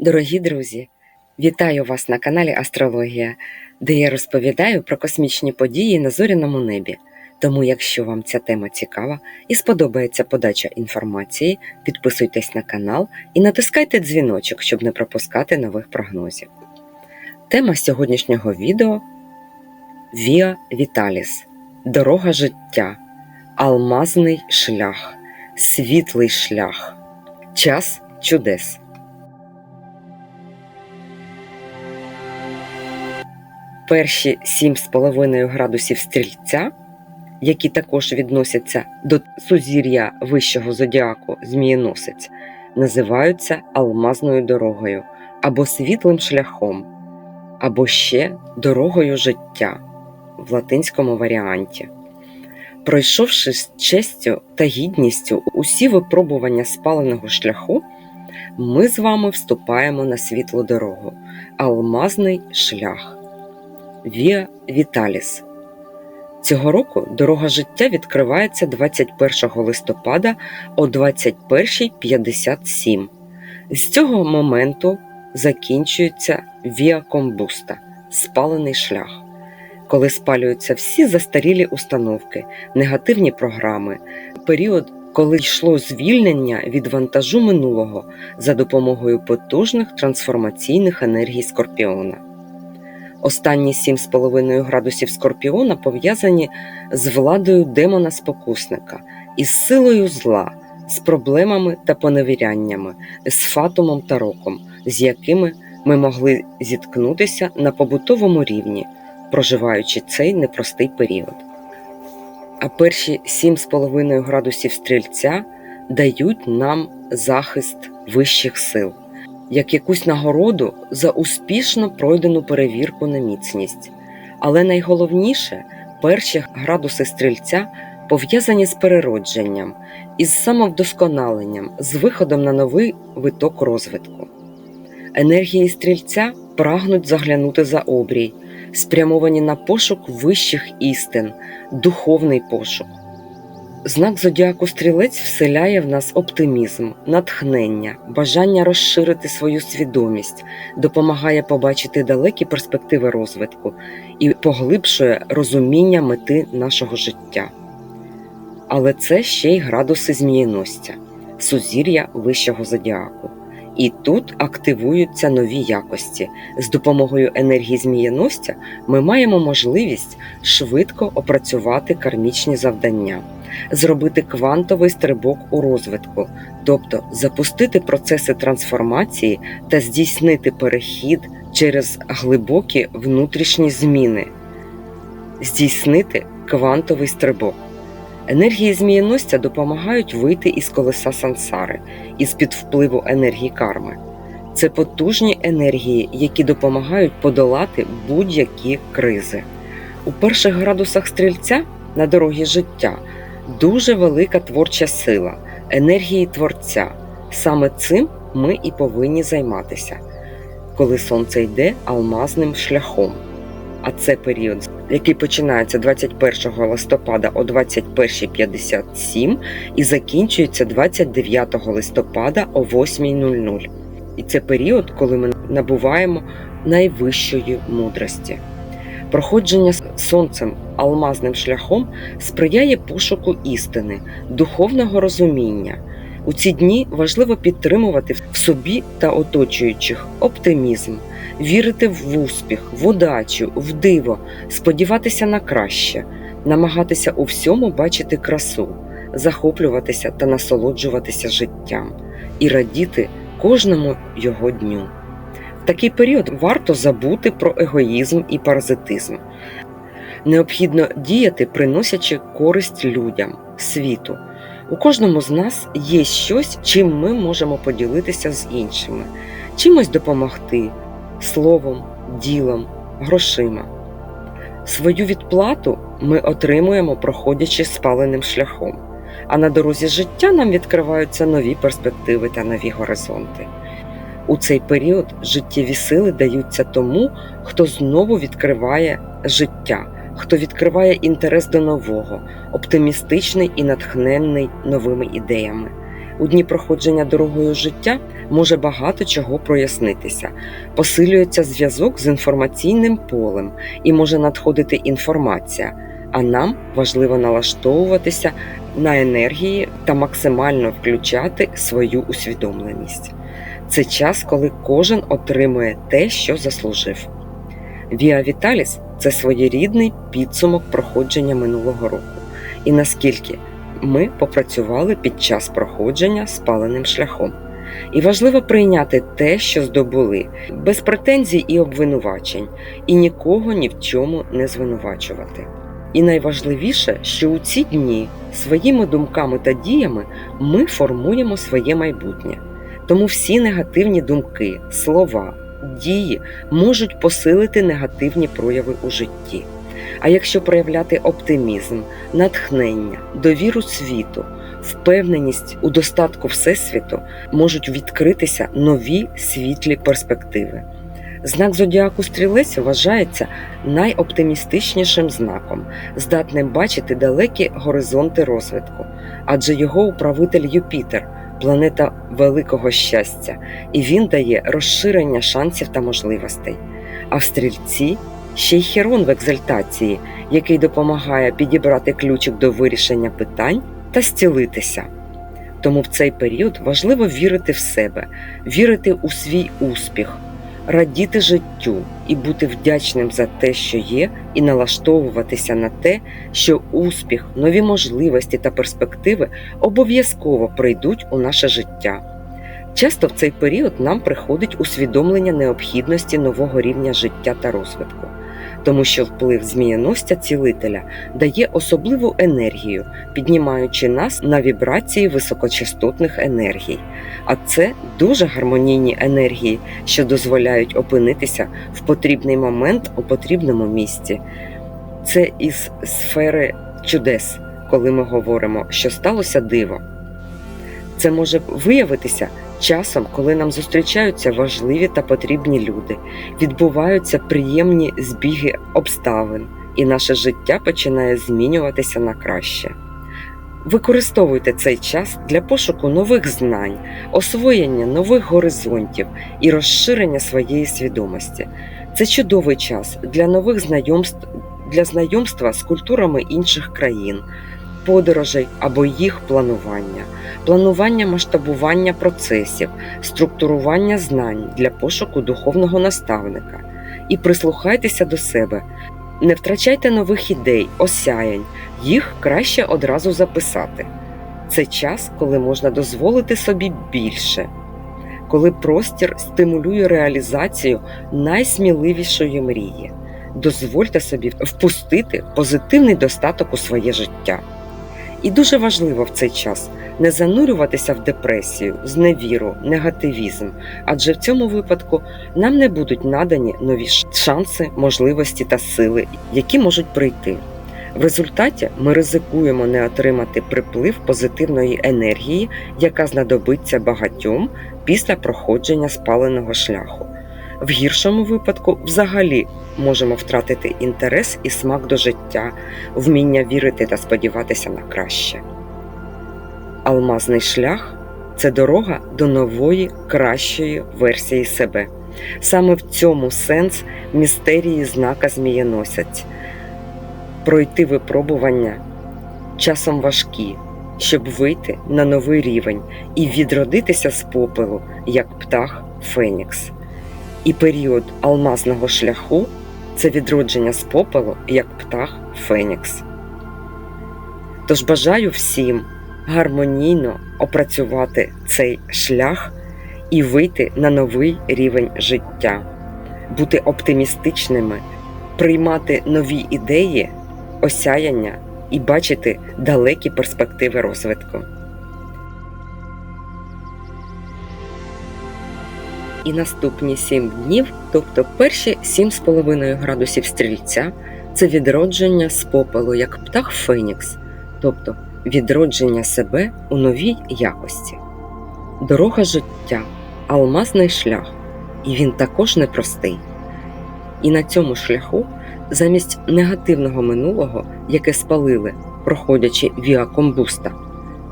Дорогі друзі, вітаю вас на каналі Астрологія, де я розповідаю про космічні події на зоряному небі. Тому, якщо вам ця тема цікава і сподобається подача інформації, підписуйтесь на канал і натискайте дзвіночок, щоб не пропускати нових прогнозів. Тема сьогоднішнього відео Віа Віталіс Дорога життя, Алмазний шлях, світлий шлях, час чудес. Перші 7,5 градусів стрільця, які також відносяться до сузір'я вищого зодіаку Змієносець, називаються алмазною дорогою або світлим шляхом, або ще дорогою життя в латинському варіанті. Пройшовши з честю та гідністю усі випробування спаленого шляху, ми з вами вступаємо на світлу дорогу, алмазний шлях. Віа Віталіс. Цього року дорога життя відкривається 21 листопада о 21.57. З цього моменту закінчується Віа Комбуста спалений шлях, коли спалюються всі застарілі установки, негативні програми, період, коли йшло звільнення від вантажу минулого за допомогою потужних трансформаційних енергій Скорпіона. Останні 7,5 градусів Скорпіона пов'язані з владою демона-спокусника, із силою зла, з проблемами та поневіряннями, з фатумом та роком, з якими ми могли зіткнутися на побутовому рівні, проживаючи цей непростий період. А перші 7,5 градусів стрільця дають нам захист вищих сил як якусь нагороду за успішно пройдену перевірку на міцність. Але найголовніше, перші градуси стрільця пов'язані з переродженням, із самовдосконаленням, з виходом на новий виток розвитку. Енергії стрільця прагнуть заглянути за обрій, спрямовані на пошук вищих істин, духовний пошук. Знак зодіаку стрілець вселяє в нас оптимізм, натхнення, бажання розширити свою свідомість, допомагає побачити далекі перспективи розвитку і поглибшує розуміння мети нашого життя. Але це ще й градуси змієностя, сузір'я вищого зодіаку. І тут активуються нові якості. З допомогою енергії змієностя ми маємо можливість швидко опрацювати кармічні завдання зробити квантовий стрибок у розвитку, тобто запустити процеси трансформації та здійснити перехід через глибокі внутрішні зміни, здійснити квантовий стрибок. Енергії змієностя допомагають вийти із колеса сансари, із під впливу енергії карми. Це потужні енергії, які допомагають подолати будь-які кризи. У перших градусах стрільця на дорогі життя дуже велика творча сила, енергії творця. Саме цим ми і повинні займатися, коли сонце йде алмазним шляхом. А це період, який починається 21 листопада о 21.57 і закінчується 29 листопада о 8.00. І це період, коли ми набуваємо найвищої мудрості. Проходження сонцем алмазним шляхом сприяє пошуку істини, духовного розуміння. У ці дні важливо підтримувати в собі та оточуючих оптимізм, вірити в успіх, в удачу, в диво, сподіватися на краще, намагатися у всьому бачити красу, захоплюватися та насолоджуватися життям і радіти кожному його дню. В такий період варто забути про егоїзм і паразитизм. Необхідно діяти, приносячи користь людям, світу. У кожному з нас є щось, чим ми можемо поділитися з іншими, чимось допомогти словом, ділом, грошима. Свою відплату ми отримуємо, проходячи спаленим шляхом, а на дорозі життя нам відкриваються нові перспективи та нові горизонти. У цей період життєві сили даються тому, хто знову відкриває життя, хто відкриває інтерес до нового, оптимістичний і натхненний новими ідеями. У дні проходження дорогою життя може багато чого прояснитися, посилюється зв'язок з інформаційним полем і може надходити інформація, а нам важливо налаштовуватися на енергії та максимально включати свою усвідомленість. Це час, коли кожен отримує те, що заслужив. Віа Віталіс це своєрідний підсумок проходження минулого року, і наскільки ми попрацювали під час проходження спаленим шляхом. І важливо прийняти те, що здобули, без претензій і обвинувачень, і нікого ні в чому не звинувачувати. І найважливіше, що у ці дні своїми думками та діями ми формуємо своє майбутнє. Тому всі негативні думки, слова, дії можуть посилити негативні прояви у житті. А якщо проявляти оптимізм, натхнення, довіру світу, впевненість у достатку Всесвіту, можуть відкритися нові світлі перспективи. Знак зодіаку стрілець вважається найоптимістичнішим знаком, здатним бачити далекі горизонти розвитку, адже його управитель Юпітер планета великого щастя, і він дає розширення шансів та можливостей. А в стрільці ще й херон в екзальтації, який допомагає підібрати ключик до вирішення питань та зцілитися. Тому в цей період важливо вірити в себе, вірити у свій успіх, радіти життю і бути вдячним за те, що є, і налаштовуватися на те, що успіх, нові можливості та перспективи обов'язково прийдуть у наше життя. Часто в цей період нам приходить усвідомлення необхідності нового рівня життя та розвитку, тому що вплив змієностя цілителя дає особливу енергію, піднімаючи нас на вібрації високочастотних енергій. А це дуже гармонійні енергії, що дозволяють опинитися в потрібний момент у потрібному місці. Це із сфери чудес, коли ми говоримо, що сталося диво. Це може виявитися часом, коли нам зустрічаються важливі та потрібні люди, відбуваються приємні збіги обставин, і наше життя починає змінюватися на краще. Використовуйте цей час для пошуку нових знань, освоєння нових горизонтів і розширення своєї свідомості. Це чудовий час для нових знайомств, для знайомства з культурами інших країн, подорожей або їх планування, планування масштабування процесів, структурування знань для пошуку духовного наставника. І прислухайтеся до себе. Не втрачайте нових ідей, осяянь, їх краще одразу записати. Це час, коли можна дозволити собі більше, коли простір стимулює реалізацію найсміливішої мрії. Дозвольте собі впустити позитивний достаток у своє життя. І дуже важливо в цей час не занурюватися в депресію, зневіру, негативізм, адже в цьому випадку нам не будуть надані нові шанси, можливості та сили, які можуть прийти. В результаті ми ризикуємо не отримати приплив позитивної енергії, яка знадобиться багатьом після проходження спаленого шляху. В гіршому випадку взагалі можемо втратити інтерес і смак до життя, вміння вірити та сподіватися на краще. Алмазний шлях це дорога до нової, кращої версії себе. Саме в цьому сенс містерії знака змієносять пройти випробування часом важкі, щоб вийти на новий рівень і відродитися з попелу, як птах Фенікс. І період алмазного шляху це відродження з попелу, як птах Фенікс. Тож бажаю всім гармонійно опрацювати цей шлях і вийти на новий рівень життя, бути оптимістичними, приймати нові ідеї, осяяння і бачити далекі перспективи розвитку. І наступні 7 днів, тобто перші 7,5 градусів стрільця, це відродження з попелу як птах Фенікс, тобто відродження себе у новій якості. Дорога життя, алмазний шлях, і він також непростий. І на цьому шляху, замість негативного минулого, яке спалили, проходячи віа комбуста,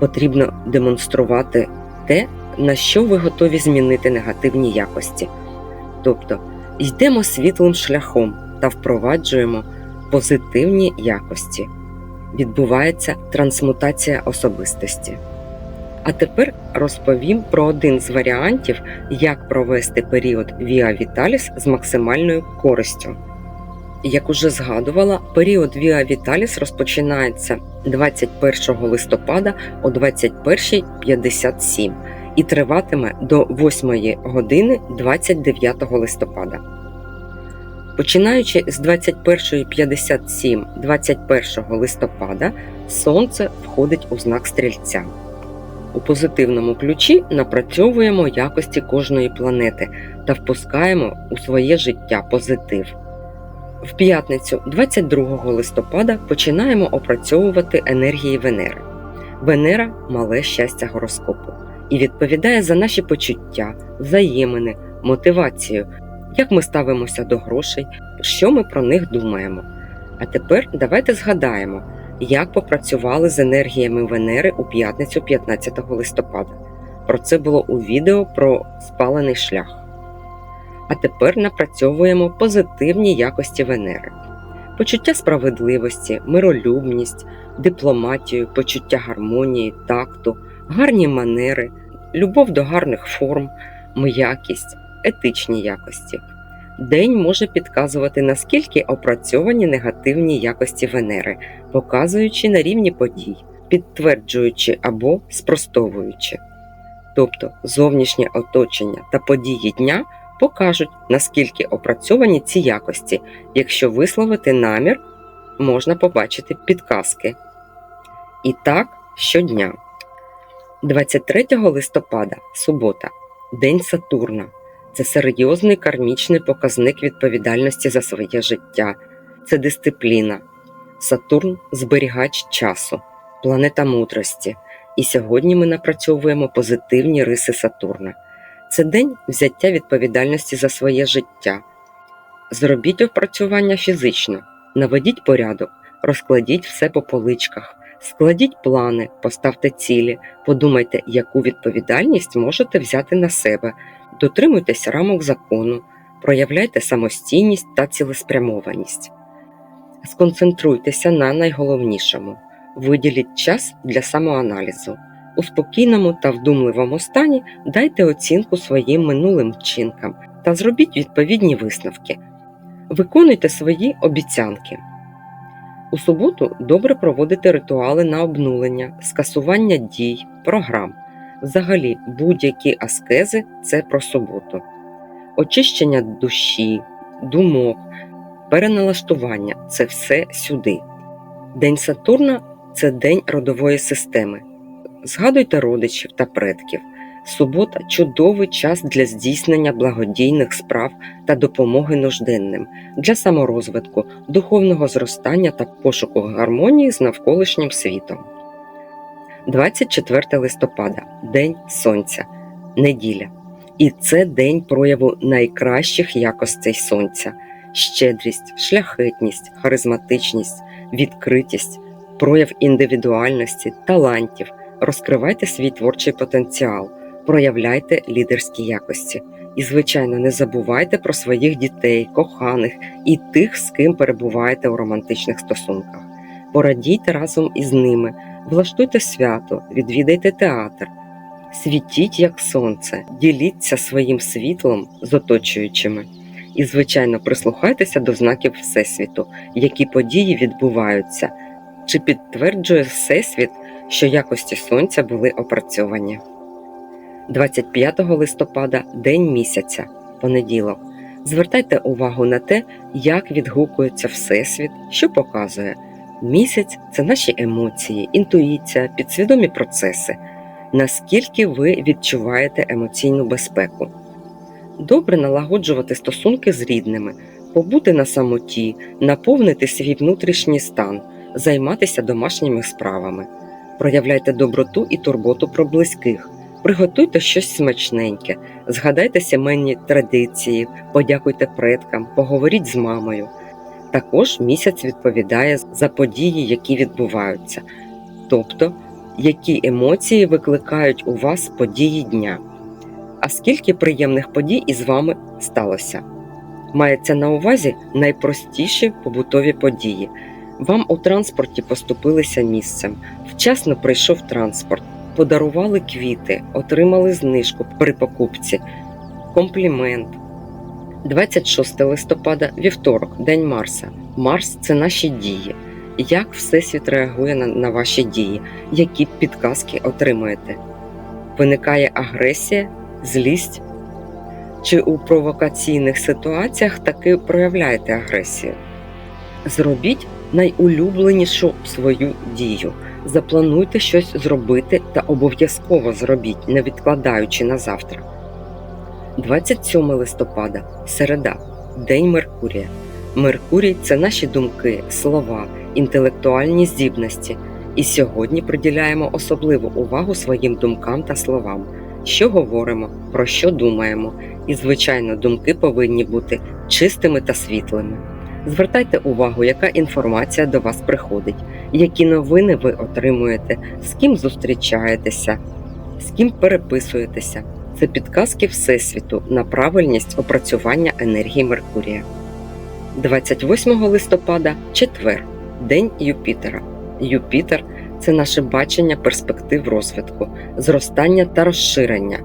Потрібно демонструвати те, на що ви готові змінити негативні якості. Тобто йдемо світлим шляхом та впроваджуємо позитивні якості. Відбувається трансмутація особистості. А тепер розповім про один з варіантів, як провести період Via Vitalis з максимальною користю. Як уже згадувала, період Via Vitalis розпочинається 21 листопада о 21.57 і триватиме до 8 години 29 листопада. Починаючи з 21.57 21 листопада, Сонце входить у знак стрільця. У позитивному ключі напрацьовуємо якості кожної планети та впускаємо у своє життя позитив. В п'ятницю, 22 листопада, починаємо опрацьовувати енергії Венери. Венера мале щастя гороскопу і відповідає за наші почуття, взаємини, мотивацію, як ми ставимося до грошей, що ми про них думаємо. А тепер давайте згадаємо, як попрацювали з енергіями Венери у п'ятницю 15 листопада. Про це було у відео про спалений шлях. А тепер напрацьовуємо позитивні якості Венери: почуття справедливості, миролюбність, дипломатію, почуття гармонії, такту, гарні манери, любов до гарних форм, м'якість, етичні якості. День може підказувати, наскільки опрацьовані негативні якості Венери, показуючи на рівні подій, підтверджуючи або спростовуючи. Тобто зовнішнє оточення та події дня покажуть, наскільки опрацьовані ці якості. Якщо висловити намір, можна побачити підказки. І так, щодня. 23 листопада, субота, День Сатурна. Це серйозний кармічний показник відповідальності за своє життя, це дисципліна. Сатурн зберігач часу, планета мудрості. І сьогодні ми напрацьовуємо позитивні риси Сатурна. Це день взяття відповідальності за своє життя. Зробіть опрацювання фізично, наведіть порядок, розкладіть все по поличках, складіть плани, поставте цілі, подумайте, яку відповідальність можете взяти на себе, дотримуйтесь рамок закону, проявляйте самостійність та цілеспрямованість. Сконцентруйтеся на найголовнішому, виділіть час для самоаналізу. У спокійному та вдумливому стані дайте оцінку своїм минулим вчинкам та зробіть відповідні висновки. Виконуйте свої обіцянки. У суботу добре проводити ритуали на обнулення, скасування дій, програм. Взагалі, будь-які аскези це про суботу, очищення душі, думок, переналаштування це все сюди. День Сатурна це день родової системи. Згадуйте родичів та предків. Субота чудовий час для здійснення благодійних справ та допомоги нужденним, для саморозвитку, духовного зростання та пошуку гармонії з навколишнім світом. 24 листопада День Сонця, неділя. І це день прояву найкращих якостей сонця: щедрість, шляхетність, харизматичність, відкритість, прояв індивідуальності, талантів. Розкривайте свій творчий потенціал, проявляйте лідерські якості. І, звичайно, не забувайте про своїх дітей, коханих і тих, з ким перебуваєте у романтичних стосунках. Порадійте разом із ними, влаштуйте свято, відвідайте театр, світіть як сонце, діліться своїм світлом з оточуючими. І, звичайно, прислухайтеся до знаків Всесвіту, які події відбуваються, чи підтверджує Всесвіт, що якості сонця були опрацьовані. 25 листопада День місяця, понеділок. Звертайте увагу на те, як відгукується Всесвіт, що показує. Місяць це наші емоції, інтуїція, підсвідомі процеси, наскільки ви відчуваєте емоційну безпеку. Добре налагоджувати стосунки з рідними, побути на самоті, наповнити свій внутрішній стан, займатися домашніми справами. Проявляйте доброту і турботу про близьких, приготуйте щось смачненьке, згадайте сімейні традиції, подякуйте предкам, поговоріть з мамою. Також місяць відповідає за події, які відбуваються, тобто які емоції викликають у вас події дня. А скільки приємних подій із вами сталося? Мається на увазі найпростіші побутові події. Вам у транспорті поступилися місцем, вчасно прийшов транспорт, подарували квіти, отримали знижку при покупці, комплімент. 26 листопада, вівторок, День Марса. Марс це наші дії. Як Всесвіт реагує на, на ваші дії, які підказки отримуєте? Виникає агресія, злість? Чи у провокаційних ситуаціях таки проявляєте агресію? Зробіть найулюбленішу свою дію. Заплануйте щось зробити та обов'язково зробіть, не відкладаючи на завтра. 27 листопада, середа, День Меркурія. Меркурій це наші думки, слова, інтелектуальні здібності. І сьогодні приділяємо особливу увагу своїм думкам та словам, що говоримо, про що думаємо. І, звичайно, думки повинні бути чистими та світлими. Звертайте увагу, яка інформація до вас приходить, які новини ви отримуєте, з ким зустрічаєтеся, з ким переписуєтеся. Це підказки Всесвіту на правильність опрацювання енергії Меркурія. 28 листопада четвер, День Юпітера. Юпітер це наше бачення перспектив розвитку, зростання та розширення,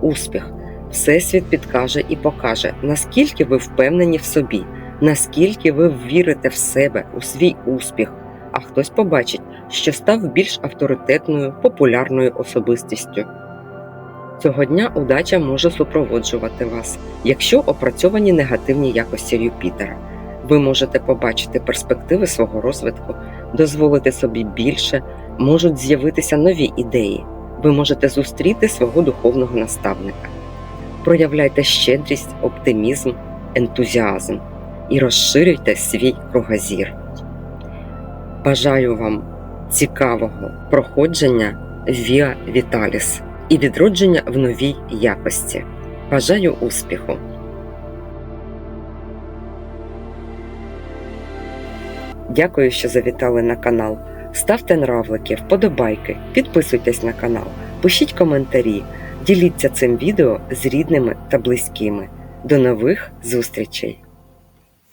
успіх. Всесвіт підкаже і покаже, наскільки ви впевнені в собі, наскільки ви вірите в себе, у свій успіх, а хтось побачить, що став більш авторитетною, популярною особистістю. Цього дня удача може супроводжувати вас, якщо опрацьовані негативні якості Юпітера. Ви можете побачити перспективи свого розвитку, дозволити собі більше, можуть з'явитися нові ідеї. Ви можете зустріти свого духовного наставника. Проявляйте щедрість, оптимізм, ентузіазм і розширюйте свій кругозір. Бажаю вам цікавого проходження Via Vitalis і відродження в новій якості. Бажаю успіху! Дякую, що завітали на канал. Ставте нравлики, вподобайки, підписуйтесь на канал, пишіть коментарі, діліться цим відео з рідними та близькими. До нових зустрічей!